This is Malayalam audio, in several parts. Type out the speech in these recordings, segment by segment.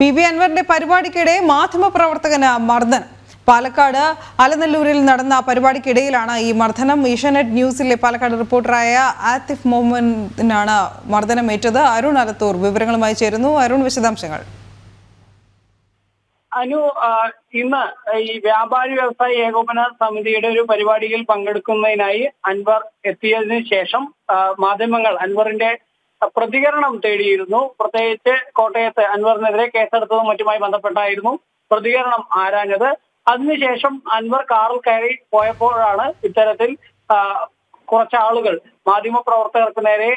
പി വി അൻവറിന്റെ പരിപാടിക്കിടെ മാധ്യമപ്രവർത്തകന് മർദ്ദനം. പാലക്കാട് അലനല്ലൂരിൽ നടന്ന പരിപാടിക്കിടയിലാണ് ഈ മർദ്ദനം. ഏഷ്യാനെറ്റ് ന്യൂസിലെ പാലക്കാട് റിപ്പോർട്ടറായ ആത്തിഫ് മുഹമ്മദിനാണ് മർദ്ദനമേറ്റത്. അരുൺ അലത്തൂർ വിവരങ്ങളുമായി ചേരുന്നു. അരുൺ വിശദാംശങ്ങൾ. അനു ഇന്ന് ഈ വ്യാപാരി വ്യവസായ ഏകോപന സമിതിയുടെ ഒരു പരിപാടിയിൽ പങ്കെടുക്കുന്നതിനായി അൻവർ എത്തിയതിനു ശേഷം മാധ്യമങ്ങൾ അൻവറിന്റെ പ്രതികരണം തേടിയിരുന്നു. പ്രത്യേകിച്ച് കോട്ടയത്ത് അൻവറിനെതിരെ കേസെടുത്തതും മറ്റുമായി ബന്ധപ്പെട്ടായിരുന്നു പ്രതികരണം ആരാഞ്ഞത്. അതിനുശേഷം അൻവർ കാറിൽ കയറി പോയപ്പോഴാണ് ഇത്തരത്തിൽ കുറച്ചാളുകൾ കുറച്ച് ആളുകൾ മാധ്യമ പ്രവർത്തകർക്ക് നേരെ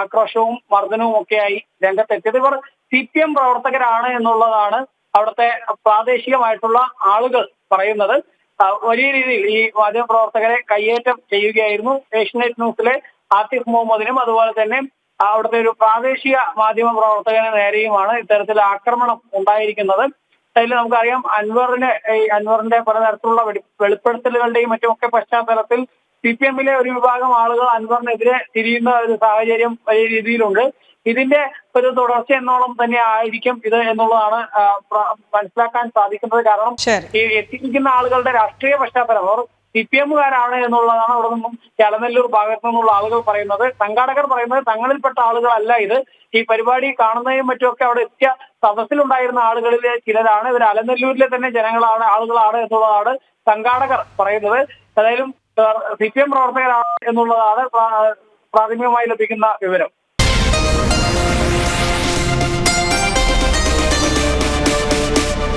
ആക്രോശവും മർദ്ദനവും ഒക്കെയായി രംഗത്തെത്തിയത്. ഇവർ സി പി എം പ്രവർത്തകരാണ് എന്നുള്ളതാണ് അവിടുത്തെ പ്രാദേശികമായിട്ടുള്ള ആളുകൾ പറയുന്നത്. വലിയ രീതിയിൽ ഈ മാധ്യമപ്രവർത്തകരെ കയ്യേറ്റം ചെയ്യുകയായിരുന്നു. ഏഷ്യനെറ്റ് ന്യൂസിലെ ആസിഫ് മുഹമ്മദിനും അതുപോലെ തന്നെ അവിടുത്തെ ഒരു പ്രാദേശിക മാധ്യമ പ്രവർത്തകന് നേരെയുമാണ് ഇത്തരത്തിൽ ആക്രമണം ഉണ്ടായിരിക്കുന്നത്. അതിൽ നമുക്കറിയാം അൻവറിന് ഈ അൻവറിന്റെ പലതരത്തിലുള്ള വെളി- വെളിപ്പെടുത്തലുകളുടെയും മറ്റുമൊക്കെ പശ്ചാത്തലത്തിൽ സി പി എമ്മിലെ ഒരു വിഭാഗം ആളുകൾ അൻവറിനെതിരെ തിരിയുന്ന ഒരു സാഹചര്യം വലിയ രീതിയിലുണ്ട്. ഇതിന്റെ ഒരു തുടർച്ച എന്നോളം തന്നെ ആയിരിക്കും ഇത് എന്നുള്ളതാണ് മനസ്സിലാക്കാൻ സാധിക്കുന്നത്. കാരണം ഈ എത്തിയിരിക്കുന്ന ആളുകളുടെ രാഷ്ട്രീയ പശ്ചാത്തലം അവർ സി പി എമ്മുകാരാണ് എന്നുള്ളതാണ് അവിടെ നിന്നും ചലനല്ലൂർ ഭാഗത്തു നിന്നുള്ള ആളുകൾ പറയുന്നത്. സംഘാടകർ പറയുന്നത് തങ്ങളിൽപ്പെട്ട ആളുകളല്ല ഇത്. ഈ പരിപാടി കാണുന്നതും മറ്റുമൊക്കെ അവിടെ എത്തിയ സദസ്സിലുണ്ടായിരുന്ന ആളുകളിലെ ചിലരാണ്. ഇവർ അലനല്ലൂരിലെ തന്നെ ജനങ്ങളാണ് ആളുകളാണ് എന്നുള്ളതാണ് സംഘാടകർ പറയുന്നത്. ഏതായാലും സി പി എം പ്രവർത്തകരാണ് എന്നുള്ളതാണ് പ്രാഥമികമായി ലഭിക്കുന്ന വിവരം.